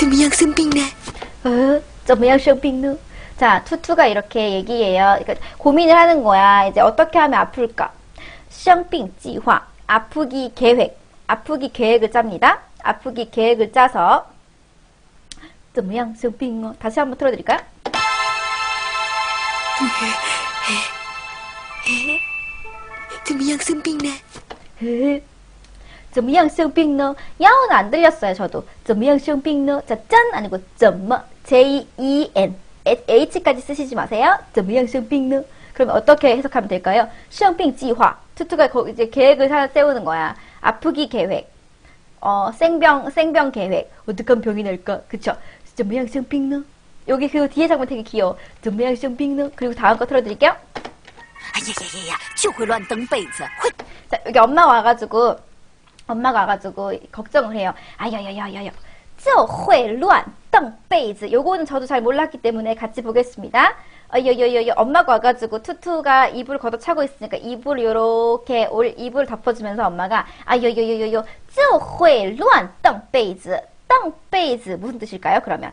怎么样生病呢？ 어, 怎么样生病呢? 자, 투투가 이렇게 얘기해요. 그러니까 고민을 하는 거야. 이제 어떻게 하면 아플까? 生病计划, 아프기 계획, 아프기 계획을 짭니다. 아프기 계획을 짜서 怎么样生病呢? 다시 한번 틀어드릴까요? 怎么样生病呢？ 헤헤. 怎么样生病呢? 야오는 안 들렸어요, 저도. 怎么样生病呢? 자, 짠 아니고 怎么 J-E-N H까지 쓰시지 마세요. 怎么样生病呢? 그러면 어떻게 해석하면 될까요? 生病计划. 투투가 거- 이제 계획을 하나 세우는 거야. 아프기 계획. 어, 생병 생병 계획. 어떻게 하면 병이 날까? 그쵸? 怎么样生病呢? 여기 그 뒤에 장면 되게 귀여워. 怎么样生病呢? 그리고 다음 거 틀어드릴게요. 哎呀呀呀呀，就会乱蹬被子，会 자, 여기 엄마가 와가지고, 엄마가 와가지고 걱정을 해요. 아야야야야야. 就会乱蹬被子. 요거는 저도 잘 몰랐기 때문에 같이 보겠습니다. 어여여여여 엄마가 와가지고 투투가 이불 걷어차고 있으니까 이불 요렇게 올 이불 덮어주면서 엄마가 아여여여여여 就会乱蹬被子.蹬被子 무슨 뜻일까요? 그러면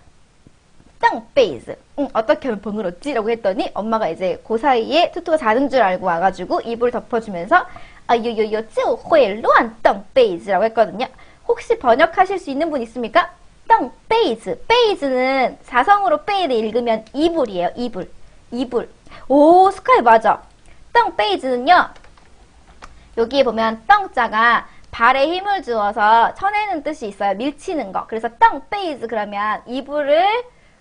땅베이즈 응, 어떻게 하면 번거롭지? 라고 했더니 엄마가 이제 그 사이에 투투가 자는 줄 알고 와가지고 이불 덮어주면서 아요요요 쯔호에 로안 땅베이즈라고 했거든요. 혹시 번역하실 수 있는 분 있습니까? 땅 베이즈 베이즈는 사성으로 페이를 읽으면 이불이에요 이불. 이불. 오 스카이 맞아. 땅 베이즈는요 여기에 보면 땅자가 발에 힘을 주어서 쳐내는 뜻이 있어요 밀치는 거. 그래서 땅 베이즈 그러면 이불을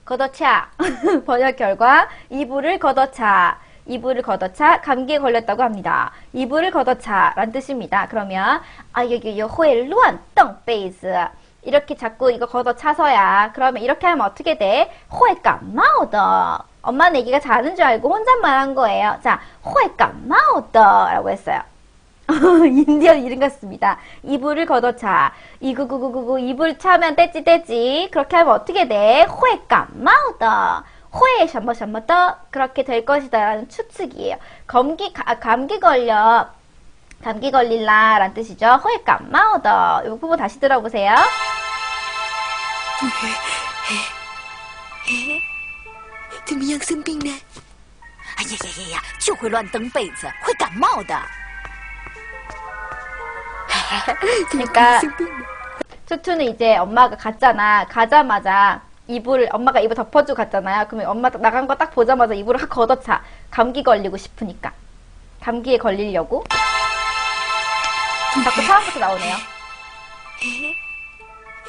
걷어차. 번역 결과 이불을 걷어차. 이불을 걷어차 감기에 걸렸다고 합니다. 이불을 걷어차 라는 뜻입니다. 그러면 아 여기 요호엘루안 땅 베이즈 이렇게 자꾸 이거 걷어차서야 그러면 이렇게 하면 어떻게 돼? 호에까 마오더 엄마는 애기가 자는 줄 알고 혼잣말 한 거예요. 자, 호에까 마오더 라고 했어요. 인디언 이름 같습니다. 이불을 걷어차. 이구구구구구 이불 차면 떼지 떼지. 그렇게 하면 어떻게 돼? 호에까 마우더. 호에 셔머 셔머 더 그렇게 될 것이다 라는 추측이에요. 감기 가- 감기 걸려. 감기 걸릴라 라는 뜻이죠. 호에까 마우더. 이 부분 다시 들어보세요. 怎么样生病呢？哎呀呀呀呀，就会乱蹬被子，会感冒的。 그러니까 生病了， 투투는 이제 엄마가 갔잖아. 가자마자 이불을 엄마가 이불 덮어주고 갔잖아요. 그러면 엄마 나간 거 딱 보자마자 이불을 확 걷어차. 감기 걸리고 싶으니까. 감기에 걸리려고. 자꾸 처음부터 나오네요.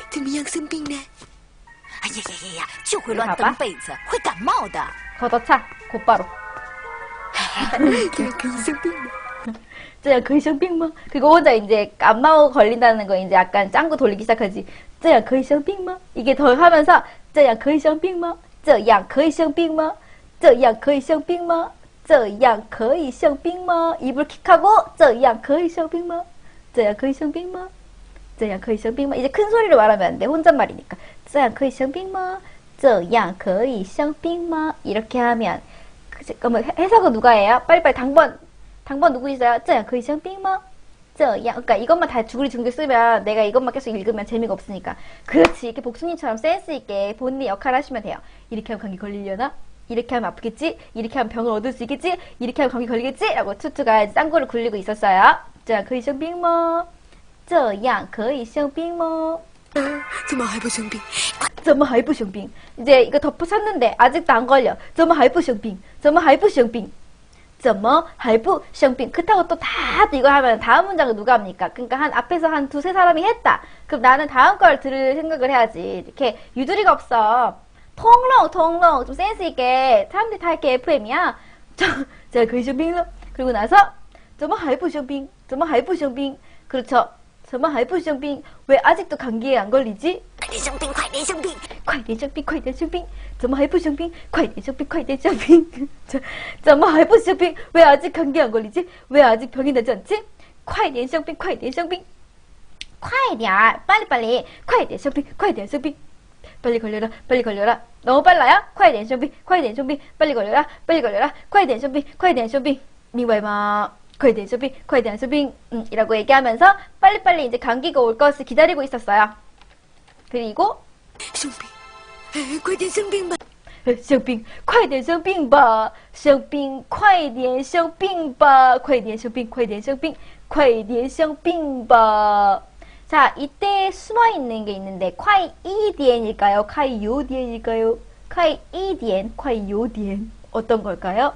怎么样生病呢？哎呀呀呀呀，就会乱好吧蹬被子，会感冒的。 걷어차. 곧바로. 这样可以生病吗？ 쯔야 거의 셩빙마. 그리고 혼자 이제 안마오 걸린다는 거 이제 약간 짱구 돌리기 시작하지. 쯔야 거의 셩빙마. 이게 더 하면서 쯔야 거의 셩빙마. 쯔야 거의 셩빙마. 쯔야 거의 셩빙마. 쯔야 거의 셩빙마. 입을 킥하고 쯔야 거의 셩빙마. 쯔야 거의 셩빙마. 쯔야 거의 셩빙마. 이제 큰 소리로 말하면 안 돼. 혼잣말이니까. 쯔야 거의 셩빙마. 쯔야 거의 셩빙마. 이렇게 하면 그- 해- 해석은 누가 해요? 빨리빨리 당번 당번 누구 있어요? 这样可以生病吗? 这样 그러니까 이것만 다 주구리 둥글 쓰면 내가 이것만 계속 읽으면 재미가 없으니까 그렇지 이렇게 복순이처럼 센스 있게 본인의 역할을 하시면 돼요 이렇게 하면 감기 걸리려나? 이렇게 하면 아프겠지? 이렇게 하면 병을 얻을 수 있겠지? 이렇게 하면 감기 걸리겠지? 라고 투투가 이제 짱구를 굴리고 있었어요 这样可以生病吗?这样可以生病吗?怎么还不生病？ 怎么还不生病? 이제 이거 덮어 샀는데 아직도 안 걸려. 怎么还不生病?怎么还不生病? 怎么还不生病? 그렇다고 또 다 이거 하면 다음 문장은 누가 합니까? 그러니까 한 앞에서 한 두세 사람이 했다. 그럼 나는 다음 걸 들을 생각을 해야지. 이렇게 유두리가 없어. 통롱, 통롱. 좀 센스 있게. 사람들이 다 이렇게 FM이야. 제가 거의生病了. 그리고 나서 怎么还不生病?怎么还不生病? 그렇죠. 怎么还不生病? 왜 아직도 감기에 안 걸리지? 快点生病，快点生病！快点生病，快点生病！怎么还不生病？快点生病，快点生病！怎怎么还不生病？왜 아직 감기 안 걸리지? 왜 아직 병이 나지 않지? 快点生病，快点生病！快点儿，빨리빨리，快点生病，快点生病！ 빨리 걸려라, 빨리 걸려라. 너무 빨라요? 快点生病，快点生病！ 빨리 걸려라, 빨리 걸려라. 快点生病，快点生病！明白吗？ 快点生病，快点生病！ 음, 이라고 얘기하면서 빨리빨리 이제 감기가 올 것을 기다리고 있었어요. 그리고 生病，哎，快点生病吧！生病，快点生病吧！生病，快点生病吧！快点生病，快点生病，快点生病吧! 자, 이때 숨어 있는 게 있는데, 快一点일까요? 快有点일까요? 快一点,快有点. 어떤 걸까요?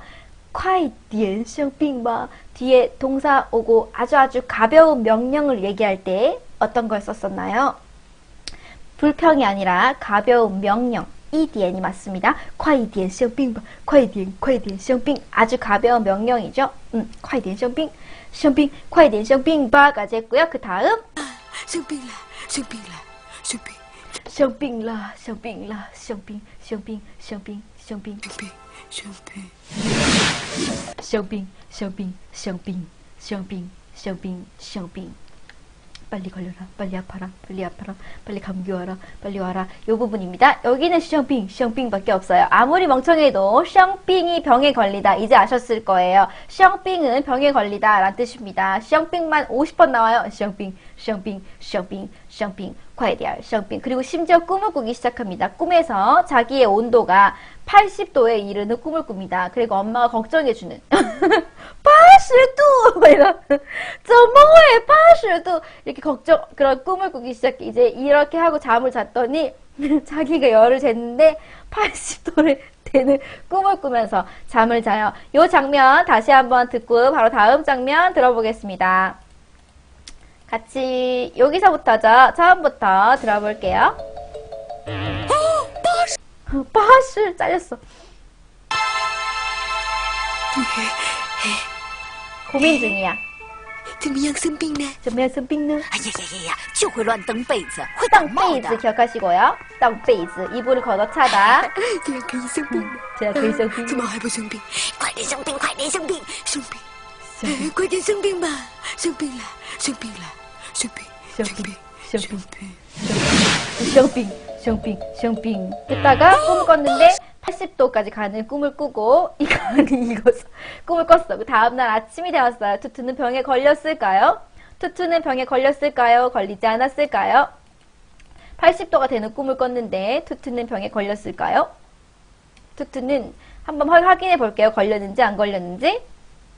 快点生病吧. 뒤에 동사 오고 아주 아주 가벼운 명령을 얘기할 때 어떤 걸 썼었나요? 불평이 아니라 가벼운 명령. 一点이 맞습니다. 快一点生病吧.快点,快点生病. 아주 가벼운 명령이죠. 음, 快点生病.生病,快点生病吧.까지 했고요. 그 다음 生病了，生病了，生病，生病了,生病了,生病,生病,生病, 生病,生病，生病，生病,生病,生病,生病,生病,生病. 빨리 걸려라, 빨리 아파라, 빨리 아파라, 빨리 감기 와라, 빨리 와라. 요 부분입니다. 여기는 샹빙, 샹빙밖에 없어요. 아무리 멍청해도 샹빙이 병에 걸리다. 이제 아셨을 거예요. 샹빙은 병에 걸리다 라는 뜻입니다. 샹빙만 50번 나와요. 샹빙, 샹빙, 샹빙, 샹빙, 과이디알, 샹빙. 그리고 심지어 꿈을 꾸기 시작합니다. 꿈에서 자기의 온도가 80도에 이르는 꿈을 꿉니다. 그리고 엄마가 걱정해주는. 80도! 막 이런. 怎么会 80도! 이렇게 걱정, 그런 꿈을 꾸기 시작해. 이제 이렇게 하고 잠을 잤더니 자기가 열을 쟀는데 80도를 되는 꿈을 꾸면서 잠을 자요. 요 장면 다시 한번 듣고 바로 다음 장면 들어보겠습니다. 같이 여기서부터죠. 처음부터 들어볼게요. 빠시 잘렸어. 고민 중이야. 怎么样生病呢？ 준비했빙는 哎呀呀呀呀，就会乱蹬被子，会感冒 땅 的 베이즈 。 기억하시고요. 땅 베이즈 이불을 걷어차다. 这样可以生病了， 제가 그리生怎么还不生病？快点生病，快点生病，生病，哎，快点生病吧！生病了，生病了，生病，生生病病，生生病 病。 숑빙, 숑빙, 숑빙. 했다가 꿈을 꿨는데 80도까지 가는 꿈을 꾸고 이거는 이거서 꿈을 꿨어. 그 다음날 아침이 되었어요. 투투는 병에 걸렸을까요? 투투는 병에 걸렸을까요? 걸리지 않았을까요? 80도가 되는 꿈을 꿨는데 투투는 병에 걸렸을까요? 투투는 한번 확- 확인해 볼게요. 걸렸는지 안 걸렸는지.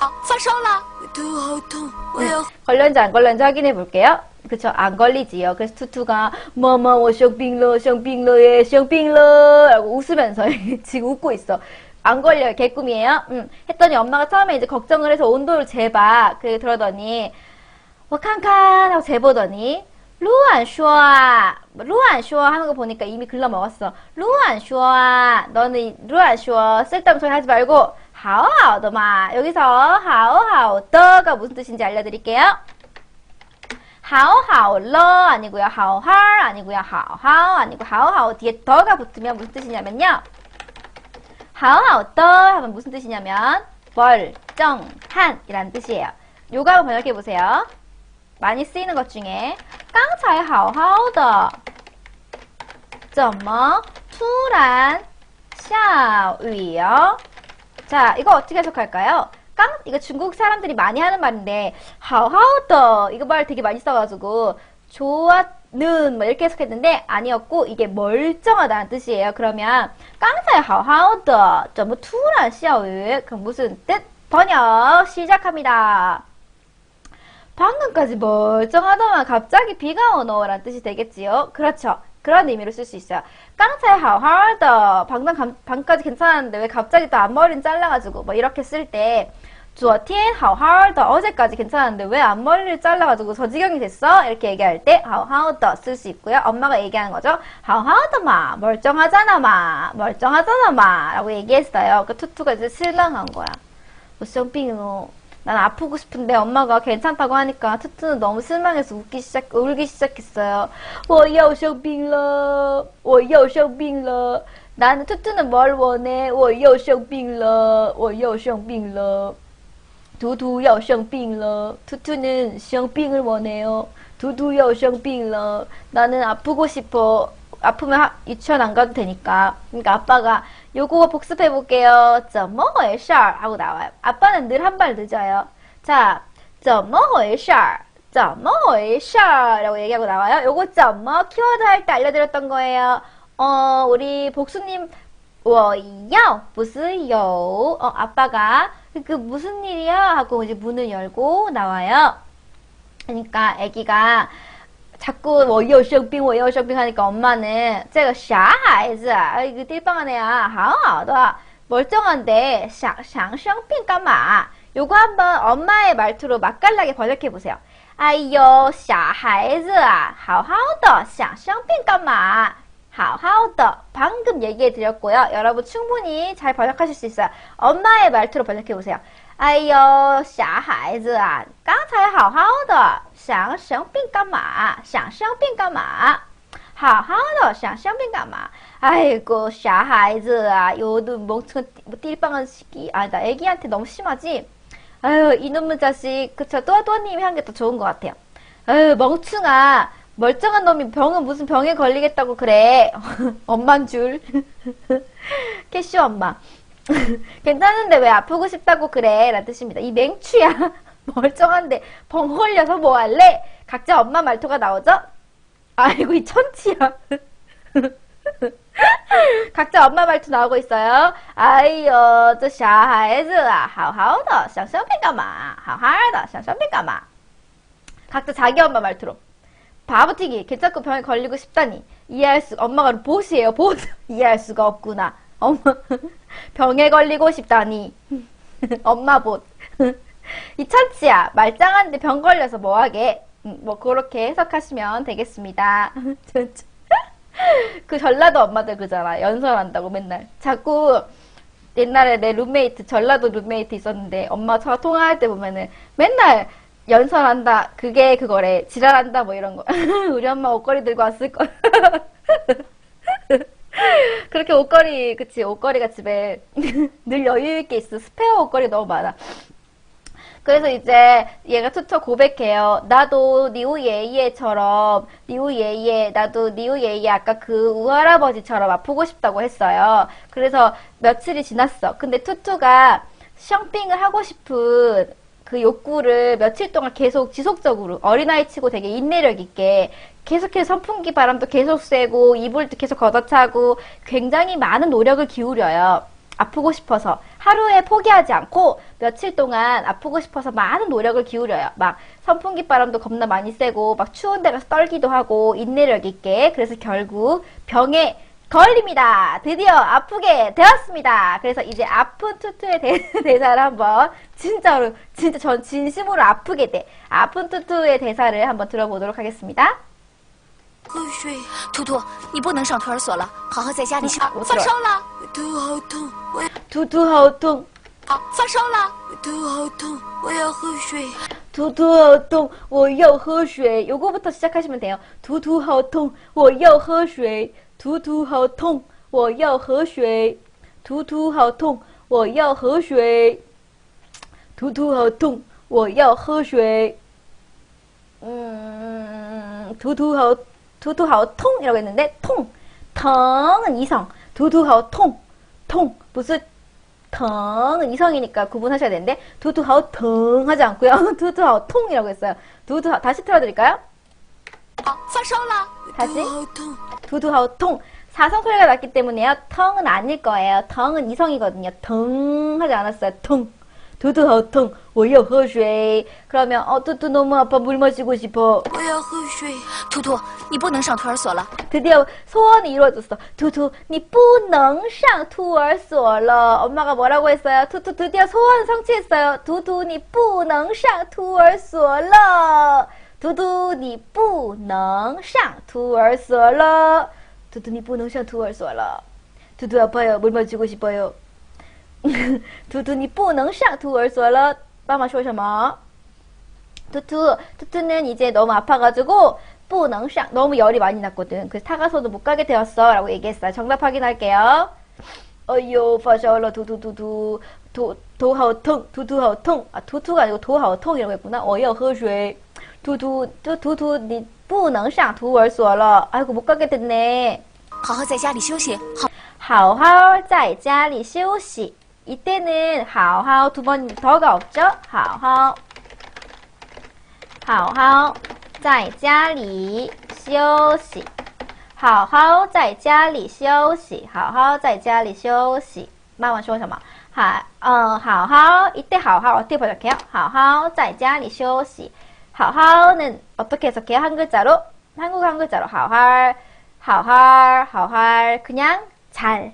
啊，发烧了，头好痛，我要 걸렸는지 안 걸렸는지 확인해 볼게요. 그쵸, 안 걸리지요. 그래서 투투가, 뭐뭐, 뭐, 숑빙러, 숑빙러, 예, 숑빙러, 라고 웃으면서 지금 웃고 있어. 안 걸려요. 개꿈이에요. 음. 했더니 엄마가 처음에 이제 걱정을 해서 온도를 재봐. 그래, 그러더니, 워칸칸 하고 재보더니, 루안 슈아, 루안 슈아 하는 거 보니까 이미 글러 먹었어. 루안 슈아, 너는 루안 슈아, 쓸데없는 소리 하지 말고, 하오하오더마. 여기서 하오하오더가 무슨 뜻인지 알려드릴게요. 하오하오러 아니고요. 하오할 아니고요. 하오하오 아니고 하오하오 뒤에 더가 붙으면 무슨 뜻이냐면요. 하오하오더 하면 무슨 뜻이냐면 멀쩡한이라는 뜻이에요. 요거 한번 번역해 보세요. 많이 쓰이는 것 중에 刚才好好的怎么突然下雨了 자, 이거 어떻게 해석할까요? 깡 이거 중국 사람들이 많이 하는 말인데 하오하오더 이거 말 되게 많이 써가지고 좋았는 뭐 이렇게 해석했는데 아니었고 이게 멀쩡하다는 뜻이에요. 그러면 깡사의 하오하오더 좀 투란 시야위 그럼 무슨 뜻? 번역 시작합니다. 방금까지 멀쩡하더만 갑자기 비가 오노라는 뜻이 되겠지요. 그렇죠. 그런 의미로 쓸 수 있어요. 깡차이 하하더 방금 감- 방금까지 괜찮았는데 왜 갑자기 또 앞머리는 잘라가지고 뭐 이렇게 쓸때 주어 티엔 하하더 어제까지 괜찮았는데 왜 앞머리를 잘라가지고 저 지경이 됐어? 이렇게 얘기할 때 하하더 쓸 수 있고요. 엄마가 얘기하는 거죠. 하하더마 멀쩡하잖아 마 멀쩡하잖아 마 라고 얘기했어요. 그 투투가 이제 실망한 거야. 뭐 숑빙으로 난 아프고 싶은데 엄마가 괜찮다고 하니까 투투는 너무 실망해서 웃기 시작, 울기 시작했어요. 我要生病了,我要生病了. 나는 투투는 뭘 원해? 我要生病了,我要生病了. 두두 要生病了. 투투는 生病을 원해요. 두두 要生病了. 나는 아프고 싶어. 아프면 하- 유치원 안 가도 되니까. 그러니까 아빠가 요거 복습해 볼게요. 怎么回事 하고 나와요. 아빠는 늘 한 발 늦어요. 자, 怎么回事 怎么回事 라고 얘기하고 나와요. 요거 怎么키워드 할 때 알려드렸던 거예요. 어, 우리 복수님, 我要, 不是有. 어, 아빠가, 그 무슨 일이야? 하고 이제 문을 열고 나와요. 그러니까 아기가 자꾸 我有生病,我有生病 하니까 엄마는 这个傻孩子啊, 이거 띨빵한 애야. 好好的. 멀쩡한데 想想生病干嘛? 요거 한번 엄마의 말투로 맛깔나게 번역해 보세요. 哎呦，小孩子啊，好好的，想生病干嘛？好好的. 방금 얘기해 드렸고요. 여러분 충분히 잘 번역하실 수 있어요. 엄마의 말투로 번역해 보세요. 哎呦，小孩子啊，刚才好好的， 想生病干嘛？想生病干嘛？好好的，想生病干嘛？ 아이고, 小孩子啊, 요즘 멍청한 띠빵한 시기. 아, 나 애기한테 너무 심하지? 아유, 이놈의 자식. 그쵸, 또아또아님이 한 게 더 좋은 것 같아요. 아유, 멍충아. 멀쩡한 놈이 병은 무슨 병에 걸리겠다고 그래. 엄만 줄. 캐슈 엄마. 괜찮은데 왜 아프고 싶다고 그래? 라는 뜻입니다. 이 맹추야. 멀쩡한데 병 걸려서 뭐 할래? 각자 엄마 말투가 나오죠? 아이고, 이 천치야. 각자 엄마 말투 나오고 있어요. 哎呦，这小孩子啊，好好的，想生病干嘛？好好的，想生病干嘛？ 각자 자기 엄마 말투로. 바보튀기, 괜찮고 병에 걸리고 싶다니. 이해할 수, 엄마가 보스예요, 보스. 이해할 수가 없구나. 엄마, 병에 걸리고 싶다니. 엄마 봇. 이 천치야, 말짱한데 병 걸려서 뭐하게. 음, 뭐, 그렇게 해석하시면 되겠습니다. 그 전라도 엄마들 그잖아. 연설한다고 맨날. 자꾸 옛날에 내 룸메이트, 전라도 룸메이트 있었는데 엄마 저 통화할 때 보면은 맨날 연설한다. 그게 그거래. 지랄한다 뭐 이런 거. 우리 엄마 옷걸이 들고 왔을 거. 그렇게 옷걸이, 그치. 옷걸이가 집에 늘 여유 있게 있어. 스페어 옷걸이 너무 많아. 그래서 이제 얘가 투처 고백해요. 나도 니우 예이에처럼 니우 예이에 나도 니우 예이에 아까 그 우할아버지처럼 아프고 싶다고 했어요. 그래서 며칠이 지났어. 근데 투투가 샴핑을 하고 싶은 그 욕구를 며칠 동안 계속 지속적으로 어린아이 치고 되게 인내력 있게 계속해서 선풍기 바람도 계속 쐬고 이불도 계속 걷어차고 굉장히 많은 노력을 기울여요. 아프고 싶어서 하루에 포기하지 않고 며칠 동안 아프고 싶어서 많은 노력을 기울여요. 막 선풍기 바람도 겁나 많이 쐬고 막 추운 데 가서 떨기도 하고 인내력 있게 그래서 결국 병에 걸립니다. 드디어 아프게 되었습니다. 그래서 이제 아픈 투투의 대, 대사를 한번 진짜로 진짜 전 진심으로 아프게 돼. 아픈 투투의 대사를 한번 들어보도록 하겠습니다. 喝水，图图，你不能上托儿所了，好好在家里休。啊我知道发烧了，头好痛，我要 투투 하우통 啊，发烧了。头好痛，我要喝水。 두두하우통 我要喝水 요거부터 시작하시면 돼요. 두두하우통 我要喝水 두두하우통 我要喝水 두두하우통 我要喝水 두두하우통 我要喝水 음, 두두하우 두두하오 통이라고 했는데 통, 텅은 이성, 두두하오 통, 통 무슨 텅은 이성이니까 구분하셔야 되는데 두두하오 텅 하지 않고요. 두두하오 통이라고 했어요. 두두하 다시 틀어드릴까요? 다시 두두하오 통 사성 소리가 났기 때문에요. 텅은 아닐 거예요. 텅은 이성이거든요. 텅 하지 않았어요. 텅 두두하우 통 我要喝水 그러면 어 두두 너무 아파 물 마시고 싶어. 我要喝水。图图，你不能上托儿所了。 드디어 소원이 이루어졌어. 투투, 你不能上托儿所了. 엄마가 뭐라고 했어요? 투투 드디어 소원 성취했어요. 두두, 你不能上托儿所了. 두두, 你不能上托儿所了. 두두, 你不能上托儿所了. 두두 아파요. 물 마시고 싶어요. 图图，你不能上托儿所了。妈妈说什么？图图，图图는이제너무아파가지고不能上너무열이많이났거든그래서타가서도못 가게 되었어. 라고 얘기했어요. 정답 확인할게요. 어유, 버셔러 두두두두 도 도하오통 두두하오통 아 두두가 아니고 도하오통이라고 했구나. 어여 허쉐 두두 두두두 니不能上 두월所了. 아이고 못 가게 됐네. 好好在家里休息。好好在家里休息。 이때는 好好 두 번 더가 없죠? 好好好好在家里休息. 好好在家里休息，好好在家里休息。妈妈说什么？好，嗯，好好이때好好어떻게 번역해요? 好好在家里休息。好好는 어떻게 해석해요? 한 글자로? 한국 한 글자로 好好好好好好 그냥 잘.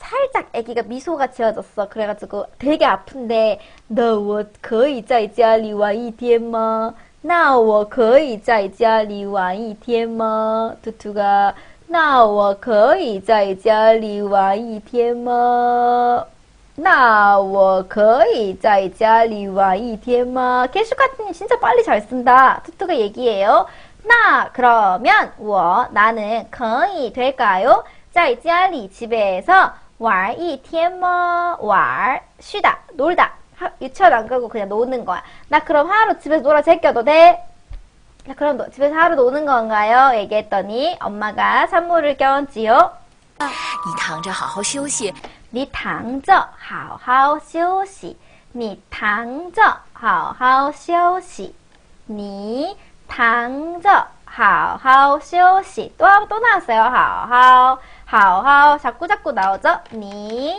살짝 아기가 미소가 지어졌어. 그래가지고 되게 아픈데 那我可以在家里玩一天吗?那我可以在家里玩一天吗? 투투가 那我可以在家里玩一天吗?那我可以在家里玩一天吗? 캐슈 같은 진짜 빨리 잘 쓴다. 투투가 얘기해요. 나 그러면 我 나는 可以 될까요? 在家里 집에서 왈, 이, 티에머, 왈, 쉬다, 놀다. 유치원 안 가고 그냥 노는 거야. 나 그럼 하루 집에서 놀아 제껴도 돼? 나 그럼 너, 집에서 하루 노는 건가요? 얘기했더니 엄마가 산모를 껴얹지요. 아, 니 당저, 하오하오, 쇼시. 니 당저, 하오하오, 쇼시. 니 당저, 하오하오, 쇼시. 또, 또 나왔어요. 하오하오. 好好好好 자꾸 자꾸 나오죠. 你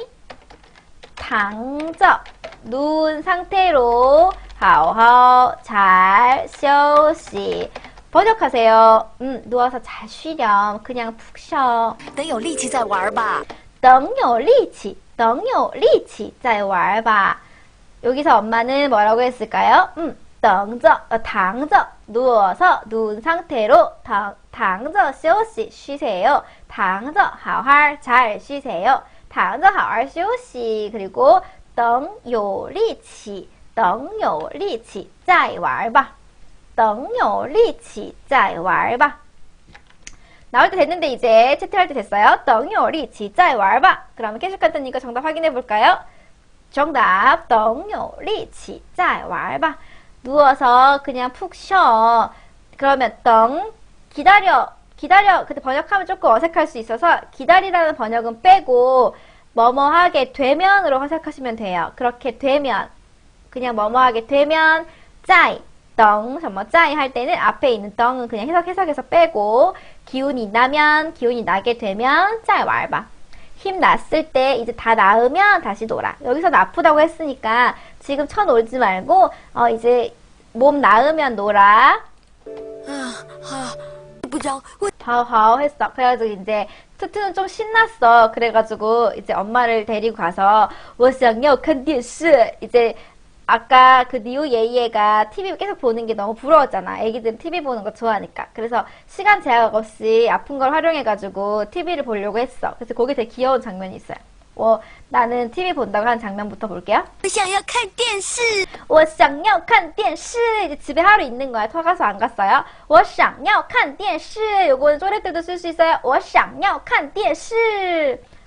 躺着 누운 상태로 好好잘休息. 번역하세요. 음, 누워서 잘 쉬렴. 그냥 푹 쉬어. 等有力气再玩吧。等有力气,等有力气再玩吧. 여기서 엄마는 뭐라고 했을까요? 음, 等着, 어, 躺着, 누워서 누운 상태로 당, 당저 쇼시 쉬세요. 당저 하활 잘 쉬세요. 당저 하활 쇼시 그리고 덩 요리치 덩 요리치 짜이 왈바 덩 요리치 짜이 왈바 나올 때 됐는데 이제 채팅할 때 됐어요. 덩요리치 짜이 왈바 그러면 캐시 카드니까 정답 확인해 볼까요? 정답 덩요리치 짜이 왈바 누워서 그냥 푹 쉬어. 그러면 等 기다려 기다려 근데 번역하면 조금 어색할 수 있어서 기다리라는 번역은 빼고 뭐뭐하게 되면으로 해석하시면 돼요. 그렇게 되면 그냥 뭐뭐하게 되면 在 덩, 뭐 짜이 할 때는 앞에 있는 덩은 그냥 해석 해석해서 빼고 기운이 나면 기운이 나게 되면 짤 왈바. 힘 났을 때 이제 다 나으면 다시 놀아. 여기서 아프다고 했으니까 지금 쳐 놀지 말고 어 이제 몸 나으면 놀아. 啊好，部长，我 하하 했어. 그래가지고 이제 투투는 좀 신났어. 그래가지고 이제 엄마를 데리고 가서 我想要看电视 이제 아까 그 니우 예이예가 TV 계속 보는 게 너무 부러웠잖아. 애기들은 TV 보는 거 좋아하니까. 그래서 시간 제약 없이 아픈 걸 활용해가지고 TV를 보려고 했어. 그래서 거기 되게 귀여운 장면이 있어요. 어, 나는 TV 본다고 하는 장면부터 볼게요. 我想要看电视。我想要看电视 이제 집에 하루 있는 거야. 터가서 안 갔어요. 我想要看电视 요거는 쪼래 때도 쓸 수 있어요. 我想要看电视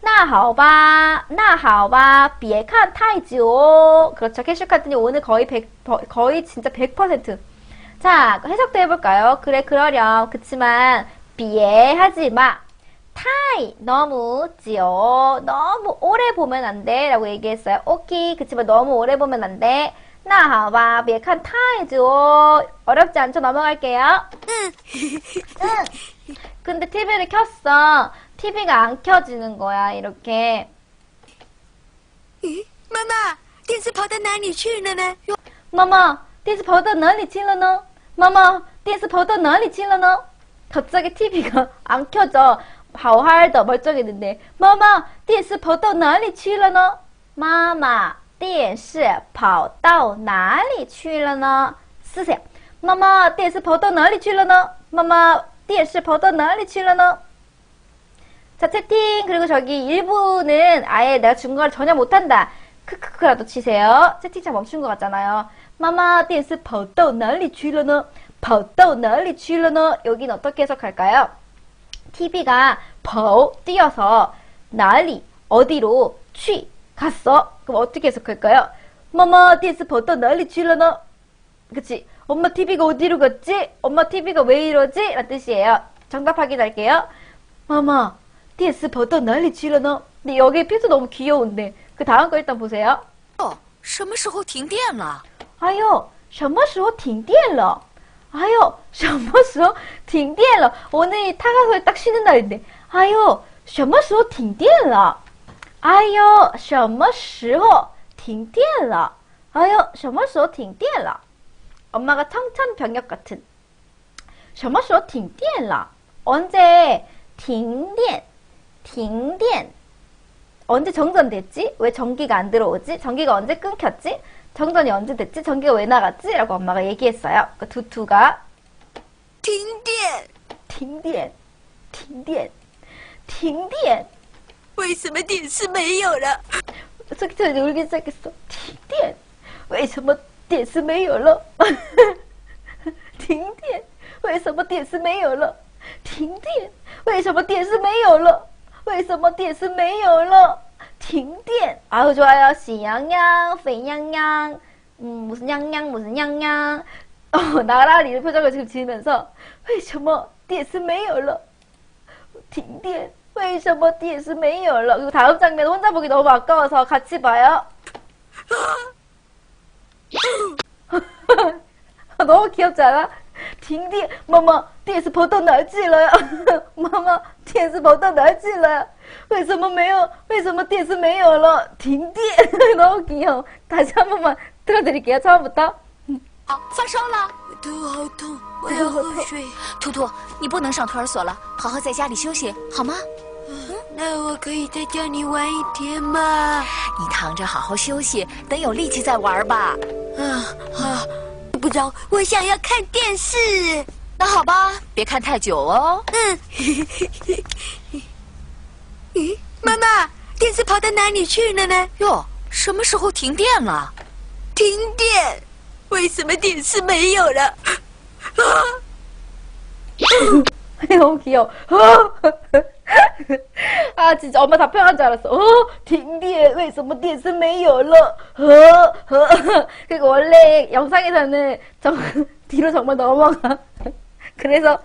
那好吧,那好吧,别看太久. 그렇죠. 캐슈 카트니 오늘 거의 100, 거의 진짜 100%. 자, 해석도 해볼까요? 그래, 그러렴. 그치만, 비에 하지 마. 타이, 너무 지어. 너무 오래 보면 안 돼. 라고 얘기했어요. 오케이. 그치만 너무 오래 보면 안 돼. 나, 하바, 비에칸 타이 지어. 어렵지 않죠? 넘어갈게요. 응. 근데 TV를 켰어. TV가 안 켜지는 거야, 이렇게. 咦，妈妈，电视跑到哪里去了呢？ 마마, 电视跑到哪里去了呢? 마마, 电视跑到哪里去了呢? 갑자기 TV가 안 켜져. 好好的 멀쩡했는데. 마마, 电视跑到哪里去了呢? 마마, 电视跑到哪里去了呢？쓰세요。妈妈，电视跑到哪里去了呢？妈妈，电视跑到哪里去了呢？ 자, 채팅, 그리고 저기 일부는 아예 내가 중국어를 전혀 못한다. 크크크라도 치세요. 채팅창 멈춘 것 같잖아요. 마마, 댄스, 버터, 난리, 쥐러너, 버터, 난리, 쥐러너. 여긴 어떻게 해석할까요? TV가 버, 뛰어서, 난리, 어디로, 취, 갔어. 그럼 어떻게 해석할까요? 마마, 댄스, 버터, 난리, 쥐러너. 그치. 엄마 TV가 어디로 갔지? 엄마 TV가 왜 이러지? 라는 뜻이에요. 정답 확인할게요. 마마, 电视跑到哪里去了呢? 근데 여기 필수 너무 귀여운데. 그 다음 거 일단 보세요. 哦，什么时候停电了？哎呦，什么时候停电了？哎呦，什么时候停电了？ 오늘이 타가소에 딱 쉬는 날인데. 哎呦，什么时候停电了？哎呦，什么时候停电了？哎呦，什么时候停电了？ 엄마가 청천벽력 같은. 什么时候停电了？ 언제 停电？ 停电 언제 정전됐지? 왜 전기가 안 들어오지? 전기가 언제 끊겼지? 정전이 언제 됐지? 전기가 왜 나갔지? 라고 엄마가 얘기했어요. 그 두투가 停电，停电,停电,停电. 为什么电视没有了？ 저기 저 울기 시작했어. 停电.为什么电视没有了?停电.为什么电视没有了?停电.为什么电视没有了? 为什么电视没有了?停电. 아우 좋아요. 시양양, 페양양, 음, 무슨 양양, 무슨 양양. 어, 나라리 표정을 지금 지으면서 为什么电视没有了?停电.为什么电视没有了? 그리고 다음 장면 혼자 보기 너무 아까워서 같이 봐요. 너무 귀엽지 않아? 停电，妈妈，电视跑到哪儿去了呀？妈妈， 电视跑到哪去了？为什么没有？为什么电视没有了？停电！老吉哦，大家妈妈到这里给他唱不到。好，发烧了，头好痛，我要喝水。图图，你不能上托儿所了，好好在家里休息，好吗？那我可以再叫你玩一天吗？你躺着好好休息，等有力气再玩吧。啊啊！不着，我想要看电视。那好吧，别看太久哦。嗯。咦，妈妈，电视跑到哪里去了呢？哟，什么时候停电了？停电，为什么电视没有了？啊！ 너무 귀여워. 아 진짜 엄마 답변한 줄 알았어. 어, 停电为什么电视没有了? 어, 어. 그리고 원래 영상에서는 정, 뒤로 정말 넘어가. 그래서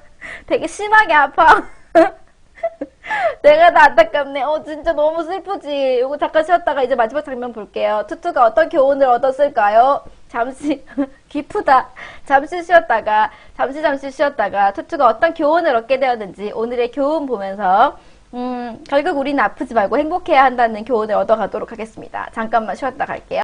되게 심하게 아파. 내가 다 안타깝네. 어, 진짜 너무 슬프지. 이거 잠깐 쉬었다가 이제 마지막 장면 볼게요. 투투가 어떤 교훈을 얻었을까요? 잠시, 기쁘다. 잠시 쉬었다가, 잠시 잠시 쉬었다가, 투투가 어떤 교훈을 얻게 되었는지 오늘의 교훈 보면서, 음, 결국 우리는 아프지 말고 행복해야 한다는 교훈을 얻어가도록 하겠습니다. 잠깐만 쉬었다 갈게요.